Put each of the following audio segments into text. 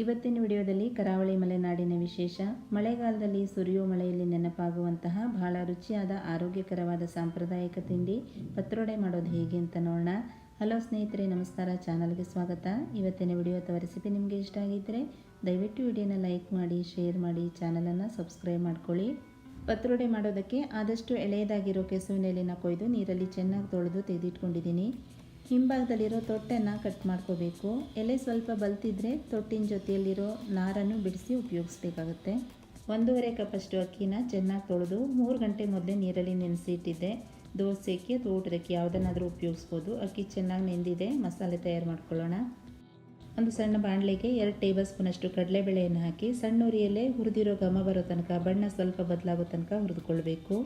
ಇವತ್ತಿನ ವಿಡಿಯೋದಲ್ಲಿ ಕರಾವಳಿ ಮಲೆನಾಡಿನ ವಿಶೇಷ. ಮಳೆಗಾಲದಲ್ಲಿ ಸುರಿಯೋ ಮಳೆಯಲ್ಲಿ ನೆನಪಾಗುವಂತಹ ಬಹಳ ರುಚಿಯಾದ, ಆರೋಗ್ಯಕರವಾದ ಸಾಂಪ್ರದಾಯಿಕ ತಿಂಡಿ ಪತ್ರೊಡೆ ಮಾಡೋದು ಹೇಗೆ ಅಂತ ನೋಡೋಣ. ಹಲೋ ಸ್ನೇಹಿತರೆ, ನಮಸ್ಕಾರ. ಚಾನಲ್ಗೆ ಸ್ವಾಗತ. ಇವತ್ತಿನ ವಿಡಿಯೋ ಅಥವಾ ರೆಸಿಪಿ ನಿಮಗೆ ಇಷ್ಟ ಆಗಿದ್ದರೆ ದಯವಿಟ್ಟು ವಿಡಿಯೋನ ಲೈಕ್ ಮಾಡಿ, ಶೇರ್ ಮಾಡಿ, ಚಾನಲನ್ನು ಸಬ್ಸ್ಕ್ರೈಬ್ ಮಾಡ್ಕೊಳ್ಳಿ. ಪತ್ರೊಡೆ ಮಾಡೋದಕ್ಕೆ ಆದಷ್ಟು ಎಳೆಯದಾಗಿರೋ ಕೆಸುವಿನ ಎಲೆನ ಕೊಯ್ದು ನೀರಲ್ಲಿ ಚೆನ್ನಾಗಿ ತೊಳೆದು ತೆಗೆದಿಟ್ಕೊಂಡಿದ್ದೀನಿ. ಹಿಂಭಾಗದಲ್ಲಿರೋ ತೊಟ್ಟನ್ನು ಕಟ್ ಮಾಡ್ಕೋಬೇಕು. ಎಲೆ ಸ್ವಲ್ಪ ಬಲ್ತಿದ್ರೆ ತೊಟ್ಟಿನ ಜೊತೆಯಲ್ಲಿರೋ ನಾರನ್ನು ಬಿಡಿಸಿ ಉಪಯೋಗಿಸ್ಬೇಕಾಗುತ್ತೆ. ಒಂದೂವರೆ ಕಪ್ಪಷ್ಟು ಅಕ್ಕಿನ ಚೆನ್ನಾಗಿ ತೊಳೆದು ಮೂರು ಗಂಟೆ ಮೊದಲೇ ನೀರಲ್ಲಿ ನೆನೆಸಿಟ್ಟಿದ್ದೆ. ದೋಸೆಗೆ ಅಥವಾ ಊಟದಕ್ಕೆ ಯಾವುದನ್ನಾದರೂ ಉಪಯೋಗಿಸ್ಬೋದು. ಅಕ್ಕಿ ಚೆನ್ನಾಗಿ ನೆಂದಿದೆ. ಮಸಾಲೆ ತಯಾರು ಮಾಡ್ಕೊಳ್ಳೋಣ. ಒಂದು ಸಣ್ಣ ಬಾಣಲೆಗೆ ಎರಡು ಟೇಬಲ್ ಸ್ಪೂನಷ್ಟು ಕಡಲೆಬೇಳೆಯನ್ನು ಹಾಕಿ ಸಣ್ಣ ಉರಿಯಲ್ಲೇ ಹುರಿದಿರೋ ಘಮ ಬರೋ ತನಕ, ಬಣ್ಣ ಸ್ವಲ್ಪ ಬದಲಾಗೋ ತನಕ ಹುರಿದುಕೊಳ್ಬೇಕು.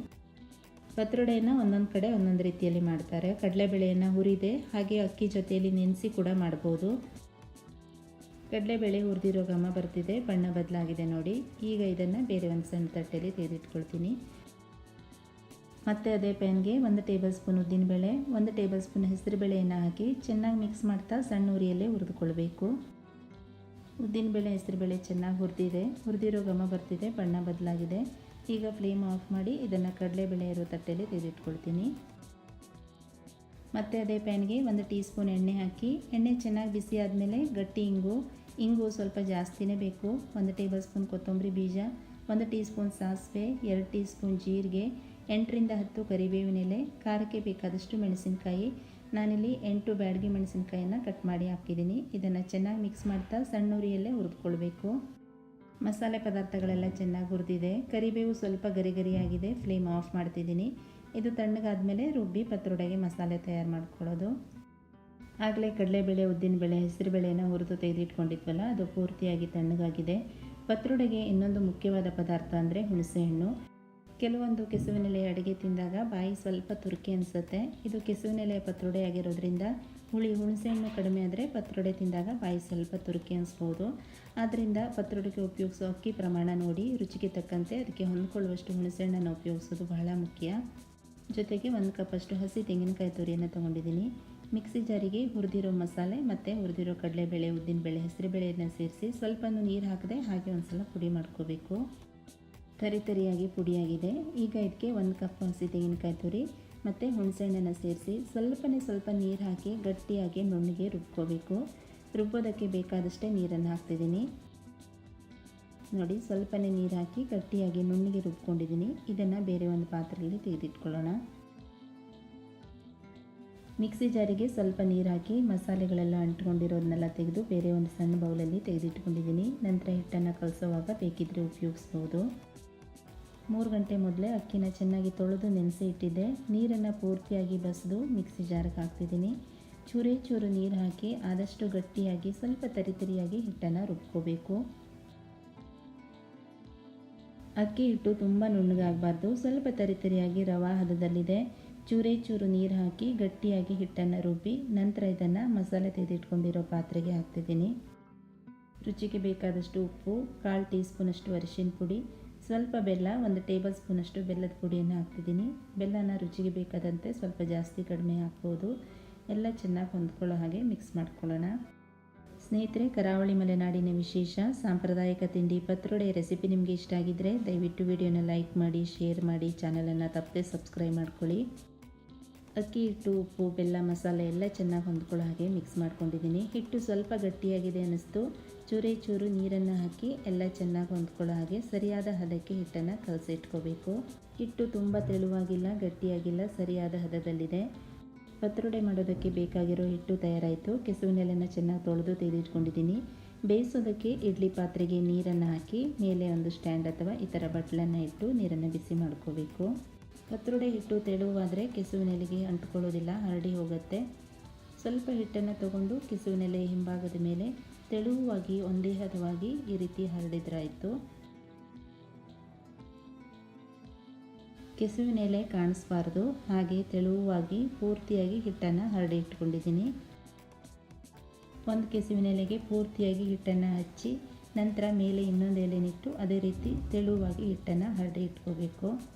ಪತ್ರೊಡೆಯನ್ನು ಒಂದೊಂದು ಕಡೆ ಒಂದೊಂದು ರೀತಿಯಲ್ಲಿ ಮಾಡ್ತಾರೆ. ಕಡಲೆಬೇಳೆಯನ್ನು ಹುರಿದೆ ಹಾಗೆ ಅಕ್ಕಿ ಜೊತೆಯಲ್ಲಿ ನೆನೆಸಿ ಕೂಡ ಮಾಡ್ಬೋದು. ಕಡಲೆಬೇಳೆ ಹುರಿದಿರೋ ಘಮ ಬರ್ತಿದೆ. ಬಣ್ಣ ಬದಲಾಗಿದೆ ನೋಡಿ. ಈಗ ಇದನ್ನು ಬೇರೆ ಒಂದು ಸಣ್ಣ ತಟ್ಟೆಯಲ್ಲಿ ತೆಗೆದಿಟ್ಕೊಳ್ತೀನಿ. ಮತ್ತು ಅದೇ ಪ್ಯಾನ್ಗೆ ಒಂದು ಟೇಬಲ್ ಸ್ಪೂನ್ ಉದ್ದಿನಬೇಳೆ, ಒಂದು ಟೇಬಲ್ ಸ್ಪೂನ್ ಹೆಸರುಬೇಳೆಯನ್ನು ಹಾಕಿ ಚೆನ್ನಾಗಿ ಮಿಕ್ಸ್ ಮಾಡ್ತಾ ಸಣ್ಣ ಉರಿಯಲ್ಲೇ ಹುರಿದುಕೊಳ್ಬೇಕು. ಉದ್ದಿನಬೇಳೆ ಹೆಸರುಬೇಳೆ ಚೆನ್ನಾಗಿ ಹುರಿದಿದೆ. ಹುರಿದಿರೋ ಘಮ ಬರ್ತಿದೆ. ಬಣ್ಣ ಬದಲಾಗಿದೆ. ಈಗ ಫ್ಲೇಮ್ ಆಫ್ ಮಾಡಿ ಇದನ್ನು ಕಡಲೆಬೇಳೆ ಇರೋ ತಟ್ಟೆಯಲ್ಲಿ ತೆಗೆದಿಟ್ಕೊಳ್ತೀನಿ. ಮತ್ತು ಅದೇ ಪ್ಯಾನ್ಗೆ ಒಂದು ಟೀ ಸ್ಪೂನ್ ಎಣ್ಣೆ ಹಾಕಿ, ಎಣ್ಣೆ ಚೆನ್ನಾಗಿ ಬಿಸಿ ಆದಮೇಲೆ ಗಟ್ಟಿ ಇಂಗು ಇಂಗು ಸ್ವಲ್ಪ ಜಾಸ್ತಿನೇ ಬೇಕು. ಒಂದು ಟೇಬಲ್ ಸ್ಪೂನ್ ಕೊತ್ತಂಬರಿ ಬೀಜ, ಒಂದು ಟೀ ಸ್ಪೂನ್ ಸಾಸಿವೆ, ಎರಡು ಟೀ ಸ್ಪೂನ್ ಜೀರಿಗೆ, ಎಂಟರಿಂದ ಹತ್ತು ಕರಿಬೇವಿನ ಎಲೆ, ಖಾರಕ್ಕೆ ಬೇಕಾದಷ್ಟು ಮೆಣಸಿನಕಾಯಿ. ನಾನಿಲ್ಲಿ ಎಂಟು ಬ್ಯಾಡಗಿ ಮೆಣಸಿನಕಾಯಿಯನ್ನು ಕಟ್ ಮಾಡಿ ಹಾಕಿದ್ದೀನಿ. ಇದನ್ನು ಚೆನ್ನಾಗಿ ಮಿಕ್ಸ್ ಮಾಡ್ತಾ ಸಣ್ಣ ಉರಿಯಲ್ಲೇ ಹುರಿದುಕೊಳ್ಬೇಕು. ಮಸಾಲೆ ಪದಾರ್ಥಗಳೆಲ್ಲ ಚೆನ್ನಾಗಿ ಹುರಿದಿದೆ. ಕರಿಬೇವು ಸ್ವಲ್ಪ ಗರಿ ಗರಿಯಾಗಿದೆ ಫ್ಲೇಮ್ ಆಫ್ ಮಾಡ್ತಿದ್ದೀನಿ. ಇದು ತಣ್ಣಗಾದ್ಮೇಲೆ ರುಬ್ಬಿ ಪತ್ರೊಡೆಗೆ ಮಸಾಲೆ ತಯಾರು ಮಾಡ್ಕೊಳ್ಳೋದು. ಆಗಲೇ ಕಡಲೆಬೇಳೆ, ಉದ್ದಿನಬೇಳೆ ಹೆಸರುಬೇಳೆನ ಹುರಿದು ತೆಗೆದಿಟ್ಕೊಂಡಿದ್ವಲ್ಲ, ಅದು ಪೂರ್ತಿಯಾಗಿ ತಣ್ಣಗಾಗಿದೆ. ಪತ್ರೊಡೆಗೆ ಇನ್ನೊಂದು ಮುಖ್ಯವಾದ ಪದಾರ್ಥ ಅಂದರೆ ಹುಣಸೆಹಣ್ಣು. ಕೆಲವೊಂದು ಕೆಸುವಿನೆಲೆ ಅಡುಗೆ ತಿಂದಾಗ ಬಾಯಿ ಸ್ವಲ್ಪ ತುರ್ಕಿ ಅನಿಸುತ್ತೆ. ಇದು ಕೆಸುವಿನೆಲೆಯ ಪತ್ರೊಡೆ ಆಗಿರೋದ್ರಿಂದ ಹುಳಿ ಹುಣಸೆಹಣ್ಣು ಕಡಿಮೆ ಆದರೆ ಪತ್ರೊಡೆ ತಿಂದಾಗ ಬಾಯಿ ಸ್ವಲ್ಪ ತುರುಕಿ ಅನಿಸ್ಬೋದು. ಆದ್ದರಿಂದ ಪತ್ರೊಡೆಗೆ ಉಪಯೋಗಿಸೋ ಅಕ್ಕಿ ಪ್ರಮಾಣ ನೋಡಿ, ರುಚಿಗೆ ತಕ್ಕಂತೆ ಅದಕ್ಕೆ ಹೊಂದ್ಕೊಳ್ಳುವಷ್ಟು ಹುಣಸೆಹಣ್ಣನ್ನು ಉಪಯೋಗಿಸೋದು ಬಹಳ ಮುಖ್ಯ. ಜೊತೆಗೆ ಒಂದು ಕಪ್ಪಷ್ಟು ಹಸಿ ತೆಂಗಿನಕಾಯಿ ತುರಿಯನ್ನು ತೊಗೊಂಡಿದ್ದೀನಿ. ಮಿಕ್ಸಿ ಜಾರಿಗೆ ಹುರಿದಿರೋ ಮಸಾಲೆ ಮತ್ತು ಹುರಿದಿರೋ ಕಡಲೆಬೇಳೆ, ಉದ್ದಿನಬೇಳೆ, ಹೆಸರುಬೇಳೆಯನ್ನು ಸೇರಿಸಿ ಸ್ವಲ್ಪ ನೀರು ಹಾಕದೆ ಹಾಗೆ ಒಂದು ಸಲ ಪುಡಿ ಮಾಡ್ಕೋಬೇಕು. ತರಿ ತರಿಯಾಗಿ ಪುಡಿಯಾಗಿದೆ. ಈಗ ಇದಕ್ಕೆ ಒಂದು ಕಪ್ ಹಸಿ ತೆಂಗಿನಕಾಯಿ ತುರಿ ಮತ್ತು ಹುಣಸೆಹಣ್ಣನ್ನು ಸೇರಿಸಿ ಸ್ವಲ್ಪನೇ ಸ್ವಲ್ಪ ನೀರು ಹಾಕಿ ಗಟ್ಟಿಯಾಗಿ ನುಣ್ಣಿಗೆ ರುಬ್ಕೋಬೇಕು. ರುಬ್ಬೋದಕ್ಕೆ ಬೇಕಾದಷ್ಟೇ ನೀರನ್ನು ಹಾಕ್ತಿದ್ದೀನಿ. ನೋಡಿ, ಸ್ವಲ್ಪನೇ ನೀರು ಹಾಕಿ ಗಟ್ಟಿಯಾಗಿ ನುಣ್ಣಿಗೆ ರುಬ್ಕೊಂಡಿದ್ದೀನಿ. ಇದನ್ನು ಬೇರೆ ಒಂದು ಪಾತ್ರೆಯಲ್ಲಿ ತೆಗೆದಿಟ್ಕೊಳ್ಳೋಣ. ಮಿಕ್ಸಿ ಜಾರಿಗೆ ಸ್ವಲ್ಪ ನೀರು ಹಾಕಿ ಮಸಾಲೆಗಳೆಲ್ಲ ಅಂಟ್ಕೊಂಡಿರೋದನ್ನೆಲ್ಲ ತೆಗೆದು ಬೇರೆ ಒಂದು ಸಣ್ಣ ಬೌಲಲ್ಲಿ ತೆಗೆದಿಟ್ಕೊಂಡಿದ್ದೀನಿ. ನಂತರ ಹಿಟ್ಟನ್ನು ಕಲಸೋವಾಗ ಬೇಕಿದ್ದರೆ ಉಪಯೋಗಿಸ್ಬೋದು. ಮೂರು ಗಂಟೆ ಮೊದಲೇ ಅಕ್ಕಿನ ಚೆನ್ನಾಗಿ ತೊಳೆದು ನೆನೆಸಿ ಇಟ್ಟಿದ್ದೆ. ನೀರನ್ನು ಪೂರ್ತಿಯಾಗಿ ಬಸಿದು ಮಿಕ್ಸಿ ಜಾರಕ್ಕೆ ಹಾಕ್ತಿದ್ದೀನಿ. ಚೂರೇ ಚೂರು ನೀರು ಹಾಕಿ ಆದಷ್ಟು ಗಟ್ಟಿಯಾಗಿ ಸ್ವಲ್ಪ ತರಿತರಿಯಾಗಿ ಹಿಟ್ಟನ್ನು ರುಬ್ಕೋಬೇಕು. ಅಕ್ಕಿ ಹಿಟ್ಟು ತುಂಬ ನುಣ್ಣಗಾಗಬಾರ್ದು. ಸ್ವಲ್ಪ ತರಿತರಿಯಾಗಿ ರವಾ ಹದದಲ್ಲಿದೆ. ಚೂರೇ ಚೂರು ನೀರು ಹಾಕಿ ಗಟ್ಟಿಯಾಗಿ ಹಿಟ್ಟನ್ನು ರುಬ್ಬಿ ನಂತರ ಇದನ್ನು ಮಸಾಲೆ ತೆಗೆದಿಟ್ಕೊಂಡಿರೋ ಪಾತ್ರೆಗೆ ಹಾಕ್ತಿದ್ದೀನಿ. ರುಚಿಗೆ ಬೇಕಾದಷ್ಟು ಉಪ್ಪು, ಕಾಲು ಟೀ ಸ್ಪೂನಷ್ಟು ಅರಿಶಿನ ಪುಡಿ ಸ್ವಲ್ಪ ಬೆಲ್ಲ, ಒಂದು ಟೇಬಲ್ ಸ್ಪೂನಷ್ಟು ಬೆಲ್ಲದ ಪುಡಿಯನ್ನು ಹಾಕ್ತಿದ್ದೀನಿ. ಬೆಲ್ಲನ ರುಚಿಗೆ ಬೇಕಾದಂತೆ ಸ್ವಲ್ಪ ಜಾಸ್ತಿ ಕಡಿಮೆ ಹಾಕ್ಬೋದು. ಎಲ್ಲ ಚೆನ್ನಾಗಿ ಹೊಂದ್ಕೊಳ್ಳೋ ಹಾಗೆ ಮಿಕ್ಸ್ ಮಾಡ್ಕೊಳ್ಳೋಣ. ಸ್ನೇಹಿತರೆ, ಕರಾವಳಿ ಮಲೆನಾಡಿನ ವಿಶೇಷ, ಸಾಂಪ್ರದಾಯಿಕ ತಿಂಡಿ ಪತ್ರೊಡೆ ರೆಸಿಪಿ ನಿಮಗೆ ಇಷ್ಟ ಆಗಿದ್ದರೆ ದಯವಿಟ್ಟು ವಿಡಿಯೋನ ಲೈಕ್ ಮಾಡಿ ಶೇರ್ ಮಾಡಿ ಚಾನಲನ್ನು ತಪ್ಪದೆ ಸಬ್ಸ್ಕ್ರೈಬ್ ಮಾಡ್ಕೊಳ್ಳಿ. ಅಕ್ಕಿ, ಹಿಟ್ಟು, ಉಪ್ಪು, ಬೆಲ್ಲ, ಮಸಾಲೆ ಎಲ್ಲ ಚೆನ್ನಾಗಿ ಹೊಂದ್ಕೊಳ್ಳೋ ಹಾಗೆ ಮಿಕ್ಸ್ ಮಾಡ್ಕೊಂಡಿದ್ದೀನಿ. ಹಿಟ್ಟು ಸ್ವಲ್ಪ ಗಟ್ಟಿಯಾಗಿದೆ ಅನ್ನಿಸ್ತು. ಚೂರೇ ಚೂರು ನೀರನ್ನು ಹಾಕಿ ಎಲ್ಲ ಚೆನ್ನಾಗಿ ಹೊಂದ್ಕೊಳ್ಳೋ ಹಾಗೆ ಸರಿಯಾದ ಹದಕ್ಕೆ ಹಿಟ್ಟನ್ನು ಕಲಸಿಟ್ಕೋಬೇಕು. ಹಿಟ್ಟು ತುಂಬ ತೆಳುವಾಗಿಲ್ಲ, ಗಟ್ಟಿಯಾಗಿಲ್ಲ, ಸರಿಯಾದ ಹದದಲ್ಲಿದೆ. ಪತ್ರೊಡೆ ಮಾಡೋದಕ್ಕೆ ಬೇಕಾಗಿರೋ ಹಿಟ್ಟು ತಯಾರಾಯಿತು. ಕೆಸುವಿನೆಲೆನ ಚೆನ್ನಾಗಿ ತೊಳೆದು ತೆಗೆದಿಟ್ಕೊಂಡಿದ್ದೀನಿ. ಬೇಯಿಸೋದಕ್ಕೆ ಇಡ್ಲಿ ಪಾತ್ರೆಗೆ ನೀರನ್ನು ಹಾಕಿ, ಮೇಲೆ ಒಂದು ಸ್ಟ್ಯಾಂಡ್ ಅಥವಾ ಈ ಥರ ಬಟ್ಲನ್ನು ಇಟ್ಟು ನೀರನ್ನು ಬಿಸಿ ಮಾಡ್ಕೋಬೇಕು. ಪತ್ರೊಡೆ ಹಿಟ್ಟು ತೆಳುವಾದರೆ ಕೆಸುವಿನೆಲೆಗೆ ಅಂಟ್ಕೊಳ್ಳೋದಿಲ್ಲ, ಹರಡಿ ಹೋಗುತ್ತೆ. ಸ್ವಲ್ಪ ಹಿಟ್ಟನ್ನು ತಗೊಂಡು ಕೆಸುವಿನೆಲೆ ಹಿಂಭಾಗದ ಮೇಲೆ ತೆಳುವಾಗಿ, ಒಂದೇ ಹದವಾಗಿ ಈ ರೀತಿ ಹರಡಿದ್ರಾಯಿತು. ಕೆಸುವಿನೆಲೆ ಕಾಣಿಸ್ಬಾರ್ದು, ಹಾಗೆ ತೆಳುವಾಗಿ ಪೂರ್ತಿಯಾಗಿ ಹಿಟ್ಟನ್ನು ಹರಡಿ ಇಟ್ಕೊಂಡಿದ್ದೀನಿ ಒಂದು ಕೆಸುವಿನೆಲೆಗೆ ಪೂರ್ತಿಯಾಗಿ ಹಿಟ್ಟನ್ನು ಹಚ್ಚಿ, ನಂತರ ಮೇಲೆ ಇನ್ನೊಂದು ಎಲೆನಿಟ್ಟು ಅದೇ ರೀತಿ ತೆಳುವಾಗಿ ಹಿಟ್ಟನ್ನು ಹರಡಿ ಇಟ್ಕೋಬೇಕು.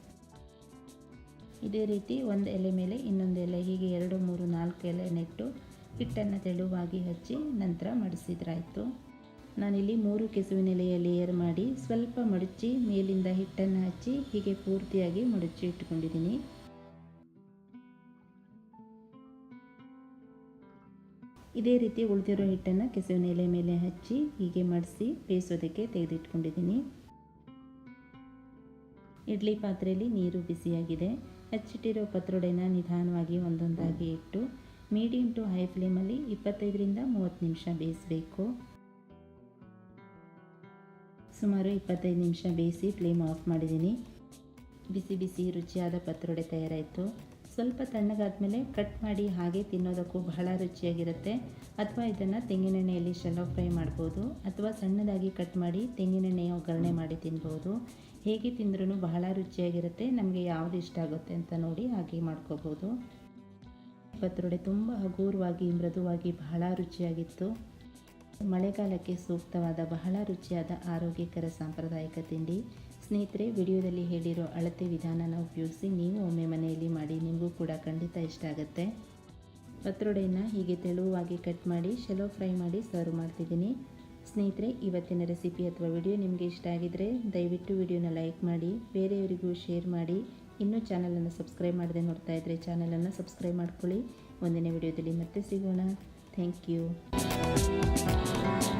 ಇದೇ ರೀತಿ ಒಂದು ಎಲೆ ಮೇಲೆ ಇನ್ನೊಂದು ಎಲೆ, ಹೀಗೆ ಎರಡು, ಮೂರು, ನಾಲ್ಕು ಎಲೆ ನೆಟ್ಟು ಹಿಟ್ಟನ್ನು ತೆಳುವಾಗಿ ಹಚ್ಚಿ ನಂತರ ಮಡಿಸಿದ್ರಾಯಿತು. ನಾನಿಲ್ಲಿ ಮೂರು ಕೆಸುವಿನೆಲೆಯ ಲೇಯರ್ ಮಾಡಿ ಸ್ವಲ್ಪ ಮಡಚಿ ಮೇಲಿಂದ ಹಿಟ್ಟನ್ನು ಹಚ್ಚಿ ಹೀಗೆ ಪೂರ್ತಿಯಾಗಿ ಮಡಚಿ ಇಟ್ಕೊಂಡಿದ್ದೀನಿ ಇದೇ ರೀತಿ ಉಳಿದಿರೋ ಹಿಟ್ಟನ್ನು ಕೆಸುವಿನ ಎಲೆ ಮೇಲೆ ಹಚ್ಚಿ ಹೀಗೆ ಮಡಿಸಿ ಬೇಯಿಸೋದಕ್ಕೆ ತೆಗೆದಿಟ್ಕೊಂಡಿದ್ದೀನಿ. ಇಡ್ಲಿ ಪಾತ್ರೆಯಲ್ಲಿ ನೀರು ಬಿಸಿಯಾಗಿದೆ. ಹಚ್ಚಿಟ್ಟಿರೋ ಪತ್ರೊಡೆನ ನಿಧಾನವಾಗಿ ಒಂದೊಂದಾಗಿ ಇಟ್ಟು ಮೀಡಿಯಮ್ ಟು ಹೈ ಫ್ಲೇಮಲ್ಲಿ ಇಪ್ಪತ್ತೈದರಿಂದ ಮೂವತ್ತು ನಿಮಿಷ ಬೇಯಿಸಬೇಕು. ಸುಮಾರು ಇಪ್ಪತ್ತೈದು ನಿಮಿಷ ಬೇಯಿಸಿ ಫ್ಲೇಮ್ ಆಫ್ ಮಾಡಿದ್ದೀನಿ. ಬಿಸಿ ಬಿಸಿ ರುಚಿಯಾದ ಪತ್ರೊಡೆ ತಯಾರಾಯಿತು. ಸ್ವಲ್ಪ ತಣ್ಣಗಾದ್ಮೇಲೆ ಕಟ್ ಮಾಡಿ ಹಾಗೆ ತಿನ್ನೋದಕ್ಕೂ ಬಹಳ ರುಚಿಯಾಗಿರುತ್ತೆ. ಅಥವಾ ಇದನ್ನು ತೆಂಗಿನೆಣ್ಣೆಯಲ್ಲಿ ಶೆಲ್ಲೋ ಫ್ರೈ ಮಾಡ್ಬೋದು. ಅಥವಾ ಸಣ್ಣದಾಗಿ ಕಟ್ ಮಾಡಿ ತೆಂಗಿನೆಣ್ಣೆ ಒಗ್ಗರಣೆ ಮಾಡಿ ತಿನ್ಬೋದು. ಹೇಗೆ ತಿಂದ್ರೂ ಬಹಳ ರುಚಿಯಾಗಿರುತ್ತೆ, ನಮಗೆ ಯಾವುದು ಇಷ್ಟ ಆಗುತ್ತೆ ಅಂತ ನೋಡಿ ಹಾಗೆ ಮಾಡ್ಕೋಬೋದು. ಪತ್ರೊಡೆ ತುಂಬ ಹಗೂರವಾಗಿ, ಮೃದುವಾಗಿ ಬಹಳ ರುಚಿಯಾಗಿತ್ತು. ಮಳೆಗಾಲಕ್ಕೆ ಸೂಕ್ತವಾದ ಬಹಳ ರುಚಿಯಾದ ಆರೋಗ್ಯಕರ ಸಾಂಪ್ರದಾಯಿಕ ತಿಂಡಿ. ಸ್ನೇಹಿತರೆ, ವಿಡಿಯೋದಲ್ಲಿ ಹೇಳಿರೋ ಅಳತೆ ವಿಧಾನನ ಉಪಯೋಗಿಸಿ ನೀವು ಒಮ್ಮೆ ಮನೆಯಲ್ಲಿ ಮಾಡಿ, ನಿಮಗೂ ಕೂಡ ಖಂಡಿತ ಇಷ್ಟ ಆಗುತ್ತೆ. ಪತ್ರೊಡೆಯನ್ನು ಹೀಗೆ ತೆಳುವಾಗಿ ಕಟ್ ಮಾಡಿ ಶೆಲೋ ಫ್ರೈ ಮಾಡಿ ಸರ್ವ್ ಮಾಡ್ತಿದ್ದೀನಿ. ಸ್ನೇಹಿತರೆ, ಇವತ್ತಿನ ರೆಸಿಪಿ ಅಥವಾ ವಿಡಿಯೋ ನಿಮಗೆ ಇಷ್ಟ ಆಗಿದ್ದರೆ ದಯವಿಟ್ಟು ವಿಡಿಯೋನ ಲೈಕ್ ಮಾಡಿ, ಬೇರೆಯವರಿಗೂ ಶೇರ್ ಮಾಡಿ. ಇನ್ನೂ ಚಾನಲನ್ನು ಸಬ್ಸ್ಕ್ರೈಬ್ ಮಾಡದೆ ನೋಡ್ತಾ ಇದ್ದರೆ ಚಾನಲನ್ನು ಸಬ್ಸ್ಕ್ರೈಬ್ ಮಾಡ್ಕೊಳ್ಳಿ. ಒಂದನೇ ವಿಡಿಯೋದಲ್ಲಿ ಮತ್ತೆ ಸಿಗೋಣ. Thank you